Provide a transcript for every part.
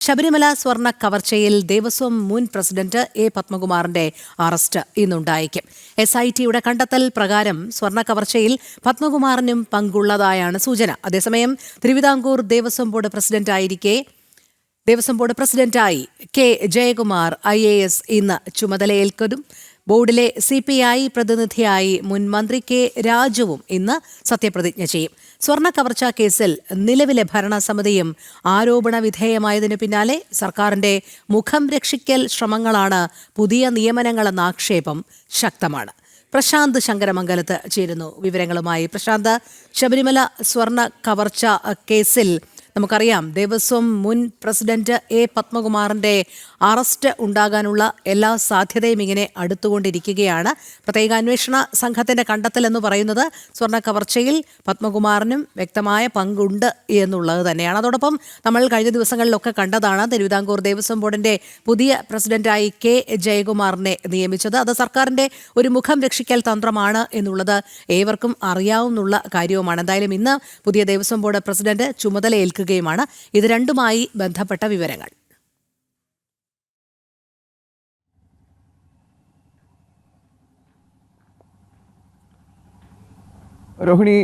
ശബരിമല സ്വർണ കവർച്ചയിൽ ദേവസ്വം മുൻ പ്രസിഡന്റ് എ പത്മകുമാറിന്റെ അറസ്റ്റ് ഇന്നുണ്ടായേക്കും. എസ് ഐ ടിയുടെ കണ്ടെത്തൽ പ്രകാരം സ്വർണ കവർച്ചയിൽ പത്മകുമാറിനും പങ്കുള്ളതായാണ് സൂചന. അതേസമയം തിരുവിതാംകൂർ ദേവസ്വം ബോർഡ് പ്രസിഡന്റായിരിക്കെ ദേവസ്വം ബോർഡ് പ്രസിഡന്റായി K Jayakumar I A S ഇന്ന് ചുമതലയേൽക്കതും ബോർഡിലെ സി പി ഐ പ്രതിനിധിയായി മുൻ മന്ത്രി കെ രാജുവും ഇന്ന് സത്യപ്രതിജ്ഞ ചെയ്യും. സ്വർണ കവർച്ചാ കേസിൽ നിലവിലെ ഭരണസമിതിയും ആരോപണ വിധേയമായതിനു പിന്നാലെ സർക്കാരിന്റെ മുഖം രക്ഷിക്കൽ ശ്രമങ്ങളാണ് പുതിയ നിയമനങ്ങളെന്ന ആക്ഷേപം ശക്തമാണ്. പ്രശാന്ത് ശങ്കരമംഗലത്ത് ചേരുന്നു വിവരങ്ങളുമായി. പ്രശാന്ത് ശബരിമല സ്വർണ കവർച്ച കേസിൽ നമുക്കറിയാം ദേവസ്വം മുൻ പ്രസിഡന്റ് എ പത്മകുമാറിന്റെ അറസ്റ്റ് ഉണ്ടാകാനുള്ള എല്ലാ സാധ്യതയും ഇങ്ങനെ അടുത്തുകൊണ്ടിരിക്കുകയാണ്. പ്രത്യേക അന്വേഷണ സംഘത്തിന്റെ കണ്ടെത്തൽ എന്ന് പറയുന്നത് സ്വർണ കവർച്ചയിൽ പത്മകുമാറിനും വ്യക്തമായ പങ്കുണ്ട് എന്നുള്ളത് തന്നെയാണ്. അതോടൊപ്പം നമ്മൾ കഴിഞ്ഞ ദിവസങ്ങളിലൊക്കെ കണ്ടതാണ് തിരുവിതാംകൂർ ദേവസ്വം ബോർഡിന്റെ പുതിയ പ്രസിഡന്റായി കെ ജയകുമാറിനെ നിയമിച്ചത്. അത് സർക്കാരിന്റെ ഒരു മുഖം രക്ഷിക്കൽ തന്ത്രമാണ് എന്നുള്ളത് ഏവർക്കും അറിയാവുന്ന കാര്യവുമാണ്. എന്തായാലും ഇന്ന് പുതിയ ദേവസ്വം ബോർഡ് പ്രസിഡന്റ് ചുമതലയേൽക്കുകയുമാണ് ഇത് രണ്ടുമായി ബന്ധപ്പെട്ട വിവരങ്ങൾ. രോഹിണി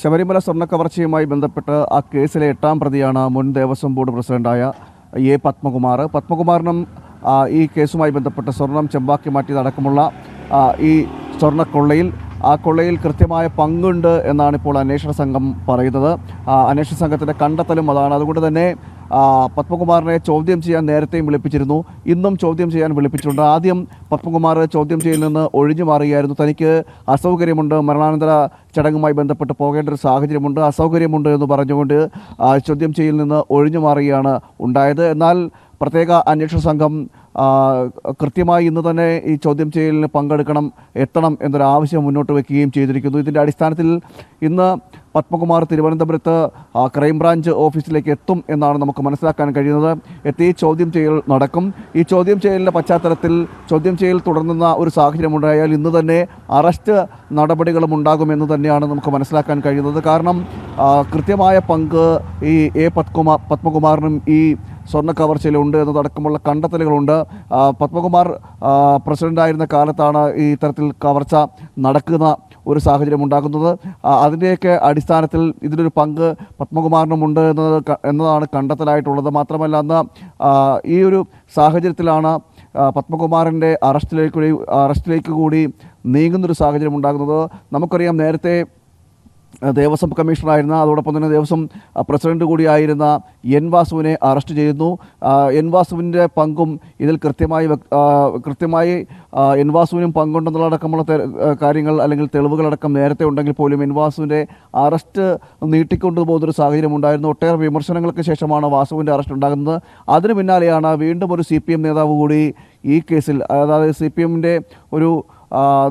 ശബരിമല ശബരിമല സ്വർണക്കവർച്ചയുമായി ബന്ധപ്പെട്ട് ആ കേസിലെ എട്ടാം പ്രതിയാണ് മുൻ ദേവസ്വം ബോർഡ് പ്രസിഡന്റായ എ പത്മകുമാർ. പത്മകുമാറിനും ഈ കേസുമായി ബന്ധപ്പെട്ട് സ്വർണം ചെമ്പാക്കി മാറ്റിയതടക്കമുള്ള ഈ സ്വർണക്കൊള്ളയിൽ ആ കൊള്ളയിൽ കൃത്യമായ പങ്കുണ്ട് എന്നാണ് ഇപ്പോൾ അന്വേഷണ സംഘം പറയുന്നത്. അന്വേഷണ സംഘത്തിന്റെ കണ്ടെത്തലും അതാണ്. അതുകൊണ്ട് തന്നെ പത്മകുമാറിനെ ചോദ്യം ചെയ്യാൻ നേരത്തെയും വിളിപ്പിച്ചിരുന്നു. ഇന്നും ചോദ്യം ചെയ്യാൻ വിളിപ്പിച്ചിട്ടുണ്ട്. ആദ്യം പത്മകുമാർ ചോദ്യം ചെയ്യൽ നിന്ന് ഒഴിഞ്ഞു മാറുകയായിരുന്നു. തനിക്ക് അസൗകര്യമുണ്ട്. മരണാനന്തര ചടങ്ങുമായി ബന്ധപ്പെട്ട് പോകേണ്ട ഒരു സാഹചര്യമുണ്ട്. അസൗകര്യമുണ്ട് എന്ന് പറഞ്ഞുകൊണ്ട് ചോദ്യം ചെയ്യൽ നിന്ന് ഒഴിഞ്ഞു മാറുകയാണ് ഉണ്ടായത്. എന്നാൽ പ്രത്യേക അന്വേഷണ സംഘം കൃത്യമായി ഇന്ന് തന്നെ ഈ ചോദ്യം ചെയ്യലിന് പങ്കെടുക്കണം എത്തണം എന്നൊരു ആവശ്യം മുന്നോട്ട് വയ്ക്കുകയും ചെയ്തിരിക്കുന്നു. ഇതിന്റെ അടിസ്ഥാനത്തിൽ ഇന്ന് പത്മകുമാർ തിരുവനന്തപുരത്ത് ക്രൈംബ്രാഞ്ച് ഓഫീസിലേക്ക് എത്തും എന്നാണ് നമുക്ക് മനസ്സിലാക്കാൻ കഴിയുന്നത്. എത്തി ചോദ്യം ചെയ്യൽ നടക്കും. ഈ ചോദ്യം ചെയ്യലിന്റെ പശ്ചാത്തലത്തിൽ ചോദ്യം ചെയ്യൽ തുടർന്നുന്ന ഒരു സാഹചര്യം ഉണ്ടായാൽ ഇന്ന് തന്നെ അറസ്റ്റ് നടപടികളും ഉണ്ടാകുമെന്ന് തന്നെയാണ് നമുക്ക് മനസ്സിലാക്കാൻ കഴിയുന്നത്. കാരണം കൃത്യമായ പങ്ക് ഈ എ പത്മകുമാർ പത്മകുമാറിനും ഈ സ്വർണ കവർച്ചയിലുണ്ട് എന്നതടക്കമുള്ള കണ്ടെത്തലുകളുണ്ട്. പത്മകുമാർ പ്രസിഡന്റായിരുന്ന കാലത്താണ് ഈ ഇത്തരത്തിൽ കവർച്ച നടക്കുന്ന ഒരു സാഹചര്യം ഉണ്ടാകുന്നത്. അതിന്റെയൊക്കെ അടിസ്ഥാനത്തിൽ ഇതിനൊരു പങ്ക് പത്മകുമാറിനുമുണ്ട് എന്നത് എന്നതാണ് കണ്ടെത്തലായിട്ടുള്ളത്. മാത്രമല്ല അന്ന് ഈ ഒരു സാഹചര്യത്തിലാണ് പത്മകുമാറിന്റെ അറസ്റ്റിലേക്ക് അറസ്റ്റിലേക്ക് കൂടി നീങ്ങുന്നൊരു സാഹചര്യം ഉണ്ടാകുന്നത്. നമുക്കറിയാം നേരത്തെ ദേവസ്വം കമ്മീഷണറായിരുന്ന അതോടൊപ്പം തന്നെ ദേവസ്വം പ്രസിഡന്റ് കൂടിയായിരുന്ന എൻ വാസുവിനെ അറസ്റ്റ് ചെയ്യുന്നു എൻ വാസുവിന്റെ പങ്കും ഇതിൽ കൃത്യമായി കൃത്യമായി എൻ വാസുവിനും പങ്കുണ്ടെന്നുള്ളടക്കമുള്ള കാര്യങ്ങൾ അല്ലെങ്കിൽ തെളിവുകളടക്കം നേരത്തെ ഉണ്ടെങ്കിൽ പോലും എൻ വാസുവിന്റെ അറസ്റ്റ് നീട്ടിക്കൊണ്ടുപോകുന്നൊരു സാഹചര്യം ഉണ്ടായിരുന്നു. ഒട്ടേറെ വിമർശനങ്ങൾക്ക് ശേഷമാണ് വാസുവിന്റെ അറസ്റ്റ് ഉണ്ടാകുന്നത്. അതിന് പിന്നാലെയാണ് വീണ്ടും ഒരു സി നേതാവ് കൂടി ഈ കേസിൽ അതായത് സി ഒരു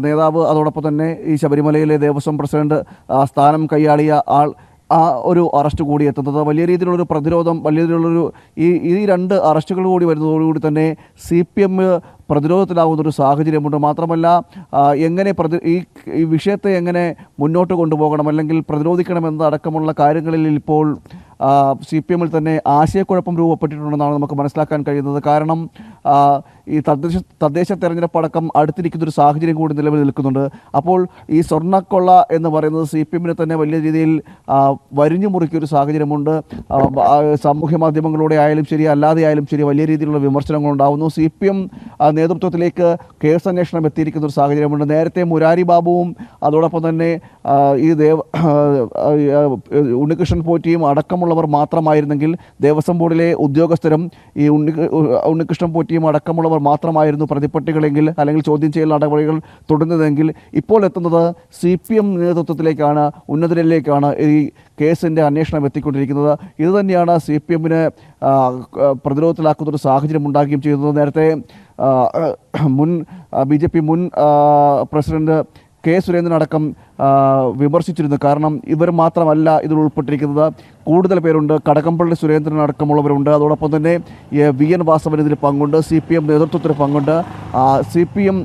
നേതാവ് അതോടൊപ്പം തന്നെ ഈ ശബരിമലയിലെ ദേവസ്വം പ്രസിഡന്റ് സ്ഥാനം കൈയാളിയ ആൾ ആ ഒരു അറസ്റ്റ് കൂടി എത്തുന്നത്. വലിയ രീതിയിലുള്ളൊരു പ്രതിരോധം വലിയ രീതിയിലുള്ളൊരു ഈ ഈ രണ്ട് അറസ്റ്റുകൾ കൂടി വരുന്നതോടുകൂടി തന്നെ സി പി എം പ്രതിരോധത്തിലാവുന്നൊരു സാഹചര്യമുണ്ട്. മാത്രമല്ല എങ്ങനെ പ്രതി ഈ വിഷയത്തെ എങ്ങനെ മുന്നോട്ട് കൊണ്ടുപോകണം അല്ലെങ്കിൽ പ്രതിരോധിക്കണം എന്നതടക്കമുള്ള കാര്യങ്ങളിൽ ഇപ്പോൾ സി പി എമ്മിൽ തന്നെ ആശയക്കുഴപ്പം രൂപപ്പെട്ടിട്ടുണ്ടെന്നാണ് നമുക്ക് മനസ്സിലാക്കാൻ കഴിയുന്നത്. കാരണം ഈ തദ്ദേശ തദ്ദേശ തെരഞ്ഞെടുപ്പടക്കം അടുത്തിരിക്കുന്ന ഒരു സാഹചര്യം കൂടി നിലവിൽ നിൽക്കുന്നുണ്ട്. അപ്പോൾ ഈ സ്വർണക്കൊള്ള എന്ന് പറയുന്നത് സി പി എമ്മിനെ തന്നെ വലിയ രീതിയിൽ വരിഞ്ഞു മുറിക്കിയ ഒരു സാഹചര്യമുണ്ട്. സാമൂഹ്യ മാധ്യമങ്ങളിലൂടെ ആയാലും ശരി അല്ലാതെ ആയാലും ശരി വലിയ രീതിയിലുള്ള വിമർശനങ്ങൾ ഉണ്ടാകുന്നു സി പി എം നേതൃത്വത്തിലേക്ക് കേസ് അന്വേഷണം എത്തിയിരിക്കുന്ന ഒരു സാഹചര്യമുണ്ട്. നേരത്തെ മുരാരി ബാബുവും അതോടൊപ്പം തന്നെ ഈ ദേവ ഉണ്ണികൃഷ്ണൻ പോറ്റിയും അടക്കമുള്ളവർ മാത്രമായിരുന്നെങ്കിൽ ദേവസ്വം ബോർഡിലെ ഉദ്യോഗസ്ഥരും ഈ ഉണ്ണി ഉണ്ണികൃഷ്ണൻ പോറ്റിയും അടക്കമുള്ളവർ മാത്രമായിരുന്നു പ്രതിപട്ടികളെങ്കിൽ അല്ലെങ്കിൽ ചോദ്യം ചെയ്യൽ നടപടികൾ തുടരുന്നതെങ്കിൽ ഇപ്പോൾ എത്തുന്നത് സി പി എം നേതൃത്വത്തിലേക്കാണ് ഉന്നതരിലേക്കാണ് ഈ കേസിന്റെ അന്വേഷണം എത്തിക്കൊണ്ടിരിക്കുന്നത്. ഇത് തന്നെയാണ് സി പി എമ്മിന് പ്രതിരോധത്തിലാക്കുന്ന ഒരു സാഹചര്യം ഉണ്ടാക്കുകയും ചെയ്യുന്നത്. നേരത്തെ മുൻ ബി ജെ പി മുൻ പ്രസിഡന്റ് കെ ആ, വിമർശിച്ചിരുന്നു. കാരണം ഇവർ മാത്രമല്ല ഇതിൽ ഉൾപ്പെട്ടിരിക്കുന്നത്. കൂടുതൽ പേരുണ്ട്. കടകംപള്ളി സുരേന്ദ്രൻ അടക്കമുള്ളവരുണ്ട് അതോടൊപ്പം തന്നെ വി. എൻ. വാസവൻ ഇതിൽ പങ്കുണ്ട്. സി. പി. എം. നേതൃത്വത്തിന് പങ്കുണ്ട്. C. P. M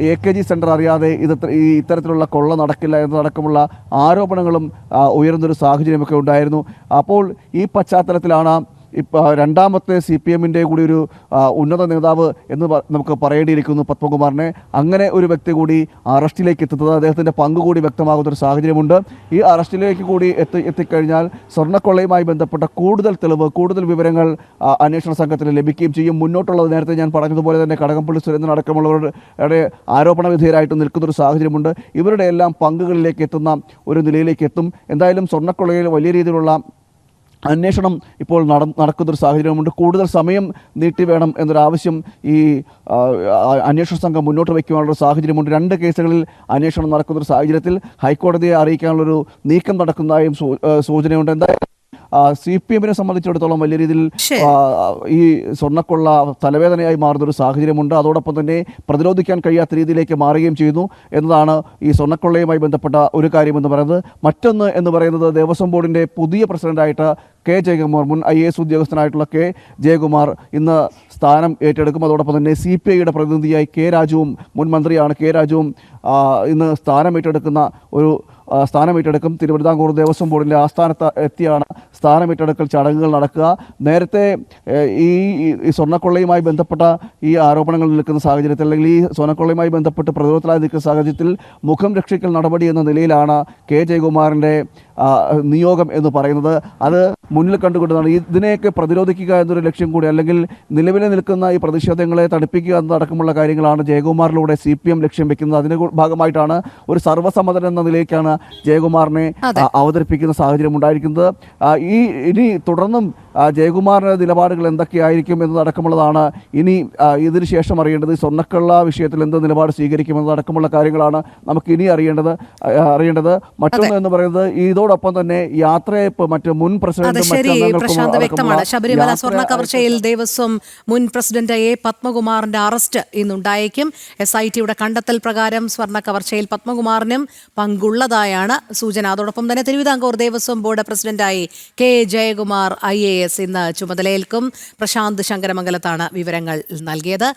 A. K. G centre അറിയാതെ ഇത് ഈ ഇത്തരത്തിലുള്ള കൊള്ള നടക്കില്ല എന്നതടക്കമുള്ള ആരോപണങ്ങളും ഉയർന്നൊരു സാഹചര്യമൊക്കെ ഉണ്ടായിരുന്നു. അപ്പോൾ ഈ പശ്ചാത്തലത്തിലാണ് ഇപ്പോൾ രണ്ടാമത്തെ സി പി എമ്മിന്റെ കൂടി ഒരു ഉന്നത നേതാവ് എന്ന് നമുക്ക് പറയേണ്ടിയിരിക്കുന്നു പത്മകുമാറിനെ. അങ്ങനെ ഒരു വ്യക്തി കൂടി അറസ്റ്റിലേക്ക് എത്തുന്നത് അദ്ദേഹത്തിന്റെ പങ്ക് കൂടി വ്യക്തമാകുന്ന ഒരു സാഹചര്യമുണ്ട്. ഈ അറസ്റ്റിലേക്ക് കൂടി എത്തി എത്തിക്കഴിഞ്ഞാൽ സ്വർണക്കൊള്ളയുമായി ബന്ധപ്പെട്ട കൂടുതൽ തെളിവ് കൂടുതൽ വിവരങ്ങൾ അന്വേഷണ സംഘത്തിന് ലഭിക്കുകയും ചെയ്യും. മുന്നോട്ടുള്ളത് നേരത്തെ ഞാൻ പറഞ്ഞതുപോലെ തന്നെ കടകംപള്ളി സുരേന്ദ്രൻ അടക്കമുള്ളവരുടെ ആരോപണ വിധേയരായിട്ട് നിൽക്കുന്ന ഒരു സാഹചര്യമുണ്ട്. ഇവരുടെ എല്ലാം പങ്കുകളിലേക്ക് എത്തുന്ന ഒരു നിലയിലേക്ക് എത്തും. എന്തായാലും സ്വർണക്കൊള്ളയിൽ വലിയ രീതിയിലുള്ള അന്വേഷണം ഇപ്പോൾ നട നടക്കുന്നൊരു സാഹചര്യമുണ്ട്. കൂടുതൽ സമയം നീട്ടി വേണം എന്നൊരാവശ്യം ഈ അന്വേഷണ സംഘം മുന്നോട്ട് വയ്ക്കുവാനുള്ള സാഹചര്യമുണ്ട്. രണ്ട് കേസുകളിൽ അന്വേഷണം നടക്കുന്നൊരു സാഹചര്യത്തിൽ ഹൈക്കോടതിയെ അറിയിക്കാനുള്ളൊരു നീക്കം നടക്കുന്നതായും സൂചനയുണ്ട്. എന്തായാലും സി പി എമ്മിനെ സംബന്ധിച്ചിടത്തോളം വലിയ രീതിയിൽ ഈ സ്വർണക്കൊള്ള തലവേദനയായി മാറുന്ന ഒരു സാഹചര്യമുണ്ട്. അതോടൊപ്പം തന്നെ പ്രതിരോധിക്കാൻ കഴിയാത്ത രീതിയിലേക്ക് മാറുകയും ചെയ്യുന്നു എന്നതാണ് ഈ സ്വർണക്കൊള്ളയുമായി ബന്ധപ്പെട്ട ഒരു കാര്യമെന്ന് പറയുന്നത്. മറ്റൊന്ന് എന്ന് പറയുന്നത് ദേവസ്വം ബോർഡിന്റെ പുതിയ പ്രസിഡന്റായിട്ട് കെ ജയകുമാർ മുൻ ഐ എ എസ് ഉദ്യോഗസ്ഥനായിട്ടുള്ള കെ ജയകുമാർ ഇന്ന് സ്ഥാനം ഏറ്റെടുക്കും. അതോടൊപ്പം തന്നെ സി പി ഐയുടെ പ്രതിനിധിയായി കെ രാജുവും മുൻ മന്ത്രിയാണ് കെ രാജുവും ഇന്ന് സ്ഥാനം ഏറ്റെടുക്കുന്ന ഒരു സ്ഥാനം ഏറ്റെടുക്കും. തിരുവിതാംകൂർ ദേവസ്വം ബോർഡിന്റെ ആസ്ഥാനത്ത് എത്തിയാണ് സ്ഥാനം ഏറ്റെടുക്കൽ ചടങ്ങുകൾ നടക്കുക. നേരത്തെ ഈ സ്വർണക്കൊള്ളയുമായി ബന്ധപ്പെട്ട ഈ ആരോപണങ്ങൾ നിൽക്കുന്ന സാഹചര്യത്തിൽ അല്ലെങ്കിൽ ഈ സ്വർണക്കൊള്ളയുമായി ബന്ധപ്പെട്ട് പ്രതിരോധത്തിലായി നിൽക്കുന്ന സാഹചര്യത്തിൽ മുഖം രക്ഷിക്കൽ നടപടി എന്ന നിലയിലാണ് കെ. ജയകുമാറിന്റെ നിയോഗം എന്ന് പറയുന്നത്. അത് മുന്നിൽ കണ്ടുകൊണ്ടാണ്. ഇതിനെയൊക്കെ പ്രതിരോധിക്കുക എന്നൊരു ലക്ഷ്യം കൂടി അല്ലെങ്കിൽ നിലവിൽ നിൽക്കുന്ന ഈ പ്രതിഷേധങ്ങളെ തണുപ്പിക്കുക എന്നതടക്കമുള്ള കാര്യങ്ങളാണ് ജയകുമാറിലൂടെ സി പി എം ലക്ഷ്യം വെക്കുന്നത്. അതിന് ഭാഗമായിട്ടാണ് ഒരു സർവസമ്മതൻ എന്ന നിലയ്ക്കാണ് ജയകുമാറിനെ അവതരിപ്പിക്കുന്ന സാഹചര്യം ഉണ്ടായിരിക്കുന്നത്. ഈ ഇനി തുടർന്നും ജയകുമാറിന്റെ ജയകുമാറിന്റെ നിലപാടുകൾ എന്തൊക്കെയായിരിക്കും എന്നതടക്കമുള്ളതാണ് ഇനി ഇതിന് ശേഷം അറിയേണ്ടത് സ്വർണക്കള്ള വിഷയത്തിൽ എന്ത് നിലപാട് സ്വീകരിക്കും എന്നതടക്കമുള്ള കാര്യങ്ങളാണ് നമുക്ക് ഇനി അറിയേണ്ടത് അറിയേണ്ടത്. മറ്റൊന്ന് എന്ന് പറയുന്നത് ഇതോടൊപ്പം തന്നെ യാത്രയപ്പ് മറ്റ് മുൻ പ്രസിഡന്റ് വ്യക്തമാണ്. ശബരിമല സ്വർണ കവർച്ചയിൽ ദേവസ്വം മുൻ പ്രസിഡന്റ് എ പത്മകുമാറിന്റെ അറസ്റ്റ് ഇന്നുണ്ടായേക്കും. എസ് ഐ ടിയുടെ കണ്ടെത്തൽ പ്രകാരം സ്വർണ കവർച്ചയിൽ പത്മകുമാറിനും പങ്കുള്ളതായാണ് സൂചന. അതോടൊപ്പം തന്നെ തിരുവിതാംകൂർ ദേവസ്വം ബോർഡ് പ്രസിഡന്റായി K. Jayakumar I. A. S. ഇന്ന് ചുമതലയേൽക്കും. പ്രശാന്ത് ശങ്കരമംഗലത്താണ് വിവരങ്ങൾ നൽകിയത്.